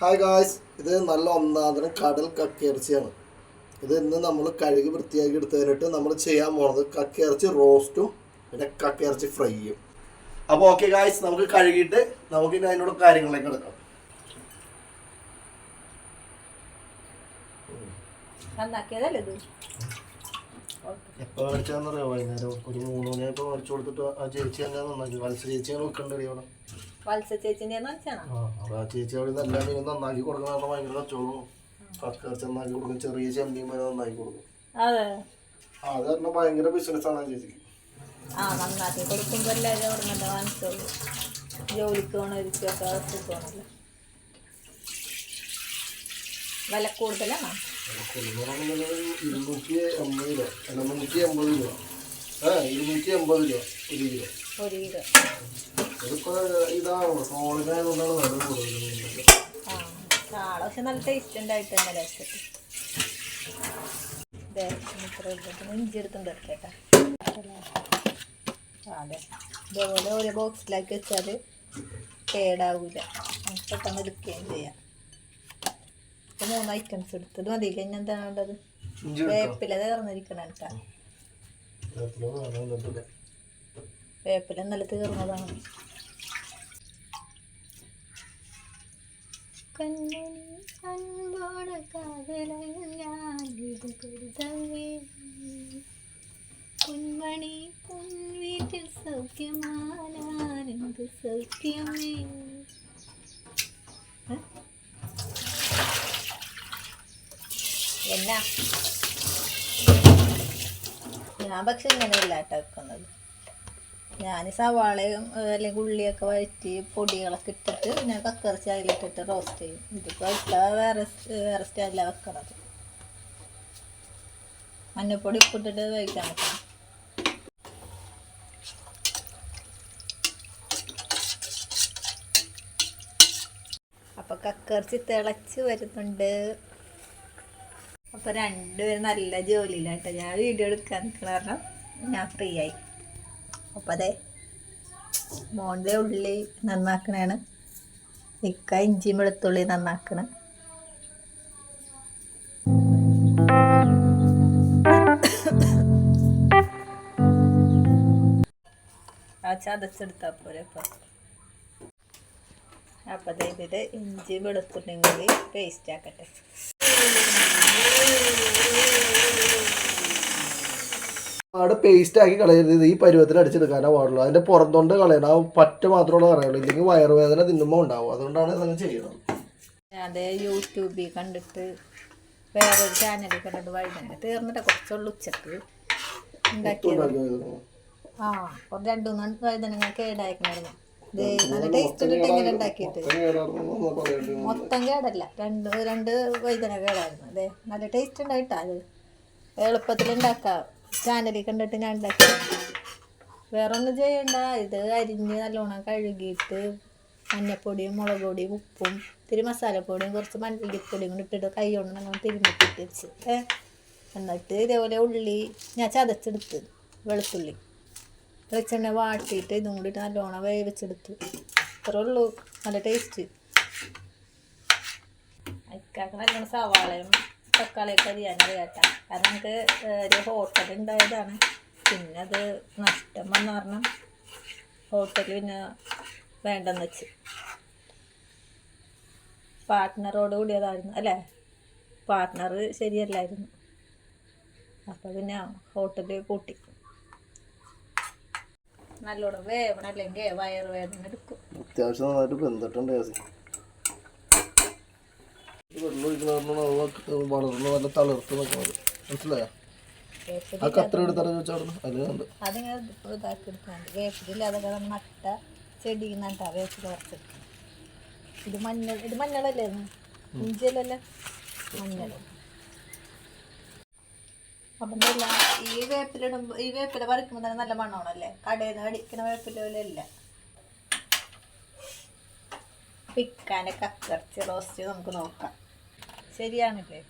Hi guys ഇത് നല്ല ഒന്നാന്തരം കടൽ കക്കിയിറച്ചിയാണ് ഇത് ഇന്ന് നമ്മൾ കഴുകി വൃത്തിയാക്കി എടുത്തതിനിട്ട് നമ്മൾ ചെയ്യാൻ പോണത് കക്കിയിറച്ചി റോസ്റ്റും പിന്നെ കക്കയിറച്ചി ഫ്രൈയും. അപ്പോൾ ഓക്കെ ഗായ്സ് നമുക്ക് കഴുകിയിട്ട് നമുക്ക് ഇനി അതിനോട് കാര്യങ്ങളിലേക്ക് എടുക്കാം. എപ്പോൾ മേടിച്ചാന്നറിയോ വൈകുന്നേരം ഒരു മൂന്ന് മണിയായപ്പോൾ മേടിച്ചു കൊടുത്തിട്ട് ആ ചേച്ചി തന്നെ നന്നാക്കി. മത്സ്യ ചേച്ചി അങ്ങനെ വെക്കണ്ടേ അവിടെ വത്സ ചേച്ചിന്റെ ചേച്ചി അവിടെ എല്ലാ നന്നാക്കി കൊടുക്കുന്ന കാരണം ഭയങ്കര കച്ചവടം. കക്കയിറച്ചി നന്നാക്കി കൊടുക്കും. ചെറിയ ചെമ്മീൻ വരെ നന്നാക്കി കൊടുക്കും. അതെ. ആ അത് കാരണം ഭയങ്കര ബിസിനസ്സാണ് ആണ് ചേച്ചിക്ക്. ആ നന്നാക്കി കൊടുക്കുമ്പോ എല്ലാവരും അവിടെ നിന്ന് വാങ്ങിച്ചോളൂ. ജോലിക്ക് പോകണവർക്കൊക്കെ അവസ്ഥക്ക് പോകണല്ലോ വില കൂടുതലാണോ? ഇരുന്നൂറ്റി എൺപത് രൂപ. എൺപത് രൂപ. ആ ഇരുന്നൂറ്റി എൺപത് രൂപ ഒരു കിലോ. ഒരു കിലോ. ഇതിപ്പോ ഇതാണ് ട്രോളിനായതുകൊണ്ടാണ് വില കൂടുതൽ ആ ചാള പക്ഷെ നല്ല ടേസ്റ്റ് ഉണ്ടായിട്ട് തന്നെ ഇട്ടിട്ട് ഇഞ്ചി എടുത്തുണ്ട് കേട്ടാ അതെ. ഇതേപോലെ ഓരോ ബോക്സിലാക്കി വെച്ചാൽ കേടാവില്ല നമുക്ക് പെട്ടെന്ന് എടുക്കുകയും ചെയ്യാം. ഇപ്പൊ മൂന്ന് ഐറ്റംസ് എടുത്തത് മതി. കഴിഞ്ഞ എന്താണ് വേണ്ടത്? ഇഞ്ചി വേപ്പില. തീർന്നിരിക്കണം കേട്ടാ. വേപ്പില നല്ല തീർന്നതാണ്. കണ്ണനി സൗഖ്യമേ? എന്നാ? ഞാൻ പക്ഷെ ഇങ്ങനെയല്ല കേട്ടോ വെക്കുന്നത് ഞാൻ സവാളയും അല്ലെങ്കിൽ ഉള്ളിയൊക്കെ വഴറ്റി പൊടികളൊക്കെ ഇട്ടിട്ട് പിന്നെ കക്കറിച്ച് അതിലിട്ടിട്ട് റോസ്റ്റ് ചെയ്യും. ഇതിപ്പോൾ ഇഷ്ട വേറെ വേറെ സ്റ്റൈലാണ് വെക്കണത്. മഞ്ഞപ്പൊടി ഉപ്പിട്ടിട്ട് വേവിക്കാൻ പറ്റും അപ്പോൾ കക്കറിച്ച് തിളച്ച് വരുന്നുണ്ട്. അപ്പോൾ രണ്ടുപേരും നല്ല ജോലിയിലാട്ടോ. ഞാൻ വീഡിയോ എടുക്കാൻ നിൽക്കണ കാരണം ഞാൻ ഫ്രീ ആയി. അപ്പോൾ അതെ മോന്റെ ഉള്ളി നന്നാക്കണേണ്. ഇക്ക ഇഞ്ചിയും വെളുത്തുള്ളി നന്നാക്കണം. ആ ചതച്ചെടുത്താൽ പോരെ അപ്പം അപ്പം അതായത് ഇഞ്ചി വെളുത്തുള്ളിയും കൂടി പേസ്റ്റ് ആക്കട്ടെ. അവിടെ പേസ്റ്റ് ആക്കി കളയരുത്. ഈ പരുവത്തിൽ അടിച്ചെടുക്കാനേ പാടുള്ളൂ. അതിന്റെ പുറത്തോണ്ട് കളയണം. ആ പറ്റ മാത്രമേ കളയുള്ളൂ. ഇല്ലെങ്കിൽ വയറുവേദന തിന്നുമ്പോൾ ഉണ്ടാവും. അതുകൊണ്ടാണ് ഇതങ്ങനെ ചെയ്യണം അതെ യൂട്യൂബിൽ കണ്ടിട്ട് വേറൊരു ചാനലിൽ കണ്ടിട്ട് വഴുതന തീർന്നിട്ട് കുറച്ചുള്ള ഉച്ചയ്ക്ക് ഉണ്ടാക്കിയത്. ആ ഒരു രണ്ടു മൂന്ന് വഴുതനങ്ങ കേടായിരുന്നു ഇത് നല്ല ടേസ്റ്റ് ഇട്ടിട്ട് ഇങ്ങനെ ഉണ്ടാക്കിയിട്ട്. മൊത്തം കേടല്ല. രണ്ട് രണ്ട് വഴുതന കേടായിരുന്നു. അതെ നല്ല ടേസ്റ്റ് ഉണ്ടായിട്ടാ അത്. എളുപ്പത്തിൽ ഉണ്ടാക്കാം. ചാനലിൽ കണ്ടിട്ട് ഞാൻ ഉണ്ടാക്കി. വേറെ ഒന്നും ചെയ്യണ്ട. ഇത് അരിഞ്ഞ് നല്ലോണം കഴുകിയിട്ട് മഞ്ഞപ്പൊടിയും മുളക് പൊടിയും ഉപ്പും ഇത്തിരി മസാലപ്പൊടിയും കുറച്ച് മല്ലിപ്പൊടിയും കൂടി ഇട്ടിട്ട് കൈ കൊണ്ട് നല്ല തിരുമ്പിട്ടിട്ട് വെച്ച്. എന്നിട്ട് ഇതേപോലെ ഉള്ളി ഞാൻ ചതച്ചെടുത്ത് വെളുത്തുള്ളി. വെളിച്ചെണ്ണ വാട്ടിയിട്ട് ഇതും കൂടി നല്ലോണം വേവിച്ചെടുത്തു. ഇത്രേ ഉള്ളൂ. നല്ല ടേസ്റ്റ് അയക്കാക്ക് നല്ലോണം സവാളയും തക്കാളിയൊക്കെ അരിയാനറിയാട്ടാ കാരണം നമുക്ക് ഒരു ഹോട്ടൽ ഉണ്ടായതാണ് പിന്നെ അത് നഷ്ടം വന്ന കാരണം ഹോട്ടൽ പിന്നെ വേണ്ടെന്ന് വെച്ച്. പാർട്ട്ണറോട് കൂടിയതായിരുന്നു. അല്ലേ? പാർട്ട്ണർ ശരിയല്ലായിരുന്നു. അപ്പോൾ പിന്നെ ഹോട്ടലിൽ കൂട്ടി. നല്ലോണം വേവണം. അല്ലെങ്കിൽ വയറ് വേദന എടുക്കും. അത്യാവശ്യം നന്നായിട്ട് ഗ്യാസ് നല്ല മനസ്സിലായോ ആ കത്ര ഇത് ഈ വേപ്പിലിടുമ്പോൾ ഈ വേപ്പില പറിക്കുമ്പോൾ തന്നെ നല്ല മണ്ണാണല്ലേ കടയിൽ നിന്ന് അടിക്കണ വേപ്പില അല്ല കക്കറച്ചി റോസ്റ്റ് നമുക്ക് നോക്കാം. ശരിയാണല്ലേ?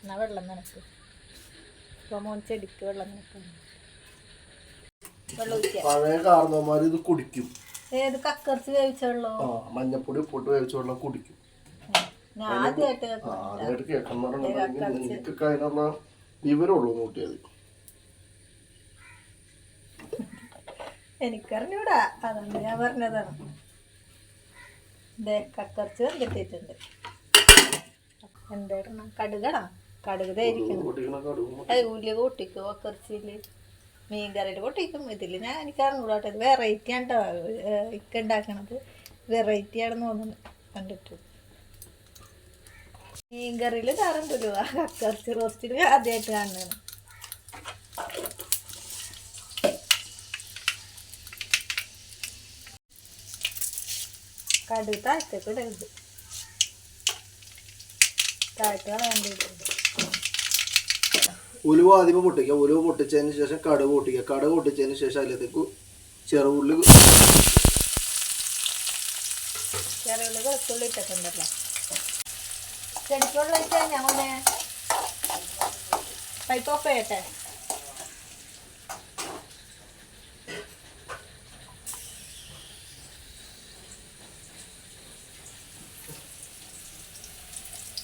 എന്നാ വെള്ളം നനക്ക്. ഇപ്പോൾ മോൻ ചെടിക്ക് വെള്ളം നനക്കുന്നു പഴയ ഇത് കുടിക്കും. ഏത് കക്കറിച്ച് വേവിച്ച വെള്ളോ? മഞ്ഞപ്പൊടി ഉപ്പിട്ട് വേവിച്ച വെള്ളം കുടിക്കും. ഞാൻ ആദ്യമായിട്ട് കേൾക്കണമെന്നുണ്ടെങ്കിൽ നിനക്കൊക്കെ അതിനുള്ള വിവരമുള്ളൂ കൂട്ടിയത് എനിക്കറിഞ്ഞൂടാ. അതാണ് ഞാൻ പറഞ്ഞതാണ്. ദേ കക്കറിച്ച് എന്തായിരുന്നു? കടുകടാ. കടുക് ധരിക്കണം അത് ഉള്ളി പൊട്ടിക്കും കക്കറിച്ചിൽ മീൻ കറിയിൽ പൊട്ടിക്കും. ഇതിൽ ഞാൻ എനിക്ക് അറിഞ്ഞൂടാട്ടെ. ഇത് വെറൈറ്റി ആണ് കേട്ടോ ഇക്ക ഉണ്ടാക്കണത്. വെറൈറ്റി ആണെന്ന് തോന്നുന്നു. കണ്ടിട്ട്. മീൻ കറിയിൽ കറണ്ടല്ലോ ആ കക്കറിച്ച് റോസ്റ്റിൽ ആദ്യമായിട്ട് കാണുന്നതാണ്. കടുക് താഴത്തേക്ക് ഇടരുത് താഴത്ത് കളയാണ്ടിട്ടുണ്ട് ഉലുവ ആദ്യം പൊട്ടിക്കുക. ഉലുവ പൊട്ടിച്ചതിന് ശേഷം കടുക് പൊട്ടിക്കുക. കടുക് പൊട്ടിച്ചതിന് ശേഷം അതിലേക്ക് ചെറുള്ളി ചെറുള്ളി വെളുത്തുള്ളി ഇട്ടിട്ടുണ്ടല്ലോ. ചെടിക്കുള്ള മോനെ? പൈപ്പ് ഓഫ് ചെയ്യട്ടെ?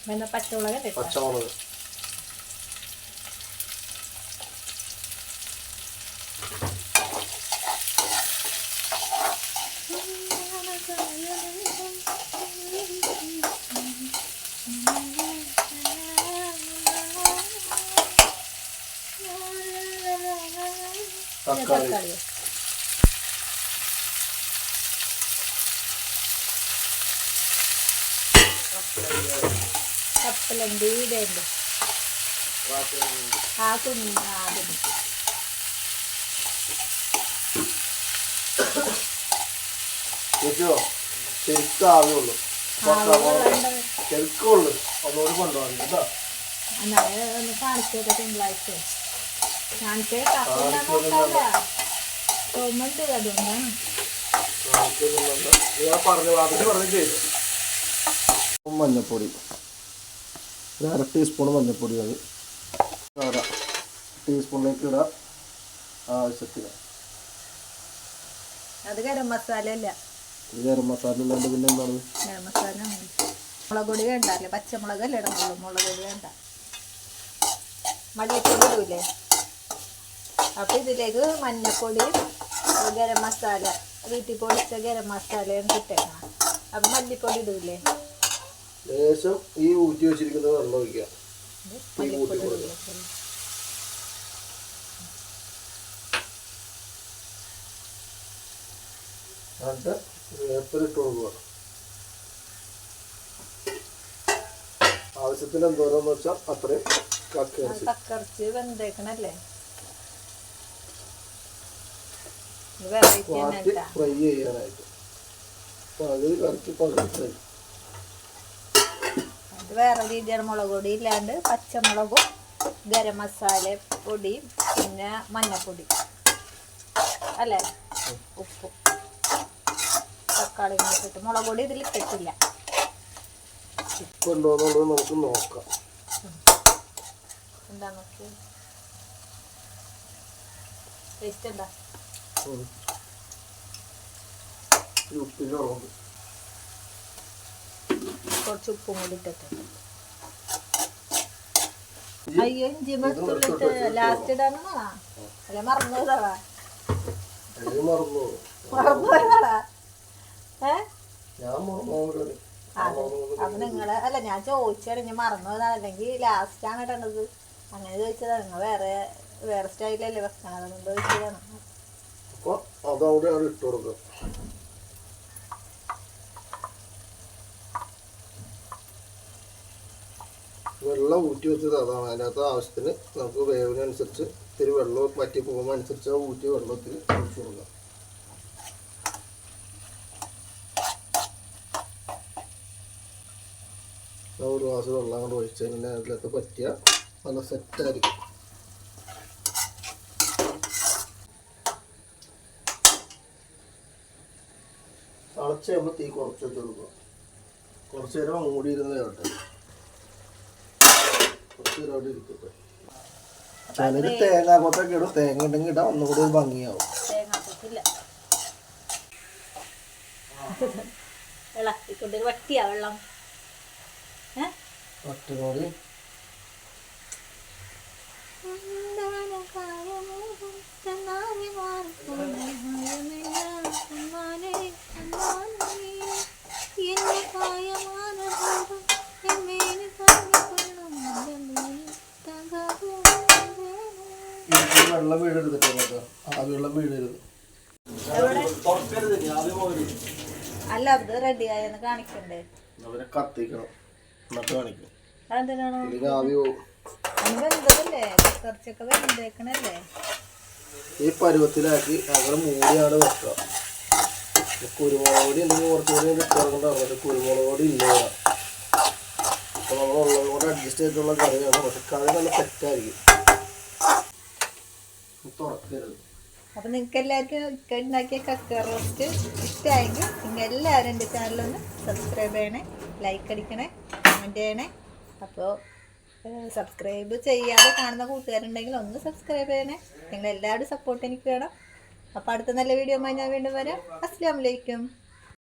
പിന്നെ പച്ചമുളക് പച്ചമുളക് തക്കാളി ആ കുഞ്ഞ് ആദ്യം കേട്ടോ ശരിക്കും ആവുള്ളൂ ശരിക്കും ഉള്ളു ഒന്നുകൂടി കൊണ്ടുപോകാൻ കേട്ടോ കാണിച്ചേക്കാം തിങ്കളാഴ്ച. കാണിച്ചേക്കാം തോന്നുന്നുണ്ട് അതുകൊണ്ടാണ്. ഞാൻ പറഞ്ഞു അതിന് പറഞ്ഞു ചെയ്തു മഞ്ഞപ്പൊടി. ഒരു അര ടീസ്പൂൺ മഞ്ഞൾപ്പൊടി മതി. അര ടീസ്പൂണിലേക്ക് ഇടാം. ആവശ്യത്തിന്. അത് ഗരം മസാല അല്ല. ഗരം മസാല ഇല്ലാണ്ട് പിന്നെ എന്താണ്? ഗരം മസാല മുളക് പൊടി വേണ്ടല്ലേ? പച്ചമുളക് അല്ലേ ഇടണുള്ളൂ. മുളക് പൊടി വേണ്ട. മല്ലിപ്പൊടി ഇടൂലേ? അപ്പം ഇതിലേക്ക് മഞ്ഞപ്പൊടി ഗരം മസാല വീട്ടിൽ പൊടിച്ച ഗരം മസാലയും കിട്ടേക്കണം അപ്പം മല്ലിപ്പൊടി ഇടൂലേ? ലേശം ഈ ഊറ്റി വെച്ചിരിക്കുന്ന വെള്ളം ഒഴിക്കുക. തീ കൂട്ടി കൊടുക്കുക. എന്നിട്ട് വേപ്പിലിട്ട് കൊടുക്കുക. ആവശ്യത്തിന് എന്തോരം വെച്ചാൽ അത്രയും കക്കറച്ച് വെന്തേക്കണല്ലേ? ഫ്രൈ ചെയ്യാനായിട്ട്. പകുതി കറക്കി പകുതി അത് വേറെ രീതിയാണ് മുളക് പൊടി. ഇല്ലാണ്ട് പച്ചമുളകും ഗരം മസാല പൊടിയും പിന്നെ മഞ്ഞപ്പൊടി. അല്ലേ? ഉപ്പും. തക്കാളി ഇട്ടിട്ട്. മുളക് പൊടി ഇതിൽ ഇട്ടിട്ടില്ല. ഉപ്പ് ഉണ്ടോയെന്നുള്ളത് നമുക്ക് നോക്കാം. എന്താ നോക്കി ടേസ്റ്റ് എന്താ. കുറച്ച് ഉപ്പും കൂടി ഇട്ടിട്ടുണ്ട്. അയ്യോ ഇഞ്ചി വെളുത്തുള്ളിട്ട് ലാസ്റ്റ് ഇടാനാ അല്ല മറന്നുപോയതാ ഇത് മറന്നു മറന്നുപോയതാടാ ഏ? ഞാൻ മറന്നു അതെ അപ്പൊ നിങ്ങൾ അല്ല ഞാൻ ചോദിച്ചാണ് ഞാൻ മറന്നുപോയതാ അല്ലെങ്കിൽ ലാസ്റ്റ് ആണ് ഇടേണ്ടത്. അങ്ങനെ ചോദിച്ചതാ. നിങ്ങൾ വേറെ വേറെ സ്റ്റൈലല്ലേ വെക്കണം അതുകൊണ്ട് ചോദിച്ചതാണ് അപ്പൊ അതവിടെ ഇട്ടു കൊടുക്കുക. വെള്ളം ഊറ്റി വെച്ചത് അതാണ്. അതിനകത്ത് ആവശ്യത്തിന് നമുക്ക് വേവിനനുസരിച്ച് ഇത്തിരി വെള്ളം വറ്റി പോകുമ്പോൾ അനുസരിച്ച് ആ ഊറ്റിയ വെള്ളത്തിൽ ഒഴിച്ചു കൊടുക്കാം. ഒരു ഗ്ലാസ് വെള്ളം കൊണ്ട് ഒഴിച്ച് കഴിഞ്ഞാൽ അതിനകത്ത് പറ്റിയ നല്ല സെറ്റായിരിക്കും തിളച്ച് കഴിയുമ്പോൾ തീ കുറച്ച് വെച്ച് കൊടുക്കുക കുറച്ച് നേരം മൂടിയിരുന്നേ കേട്ടെ കുറച്ച് നേരം അവിടെ ഇരിക്കട്ടെ. ചിലര് തേങ്ങ കൊത്തൊക്കെ ഇടും. തേങ്ങ ഉണ്ടെങ്കിൽ ഇടാം ഒന്നുകൂടി ഒരു ഭംഗിയാവും. ഇളക്കിക്കൊണ്ട് വട്ടിയാ വെള്ളം ഒറ്റനോടി ഇതിൽ വെള്ളം വീഴരുത് കേട്ടോ ആ വെള്ളം വീഴരുത് തുറക്കരുത് ആദ്യം പോകരുത് അല്ല ആയെന്ന് കാണിക്കണ്ടേ? അവരെ കത്തിക്കണം. എന്നിട്ട് കാണിക്കും. അതെന്തിനാണോ? ഇതിന് ആവി പോകും. അത് വെന്തതല്ലേ? കുറച്ചൊക്കെ വെന്തേക്കണല്ലേ? ഈ പരുവത്തിലാക്കി അങ്ങനെ മൂടിയാണ് വെക്കുക. കുരുമുളക് പൊടി എന്തെങ്കിലും കുറച്ചുകൂടി കിട്ടാറുണ്ട് പറഞ്ഞിട്ട് കുരുമുളക് പൊടി ഇല്ല നമ്മൾ ഉള്ളത് കൂടെ അഡ്ജസ്റ്റ് ചെയ്തിട്ടുള്ള കറിയാണ്. പക്ഷെ കറി നല്ല തെറ്റായിരിക്കും തുറക്കരുത്. അപ്പൊ നിങ്ങൾക്ക് എല്ലാവർക്കും ഇക്ക ഉണ്ടാക്കിയ കക്ക റോസ്റ്റ് ഇഷ്ടമായെങ്കിൽ നിങ്ങൾ എല്ലാവരും എന്റെ ചാനലൊന്ന് സബ്സ്ക്രൈബ് ചെയ്യണേ ലൈക്ക് അടിക്കണേ കമന്റ് ചെയ്യണേ. അപ്പോൾ സബ്സ്ക്രൈബ് ചെയ്യാതെ കാണുന്ന കൂട്ടുകാരുണ്ടെങ്കിൽ ഒന്ന് സബ്സ്ക്രൈബ് ചെയ്യണേ. നിങ്ങൾ എല്ലാവരും സപ്പോർട്ട് എനിക്ക് വേണം. അപ്പോൾ അടുത്ത നല്ല വീഡിയോ ഞാൻ വീണ്ടും വരാം. അസ്സാം വലൈക്കും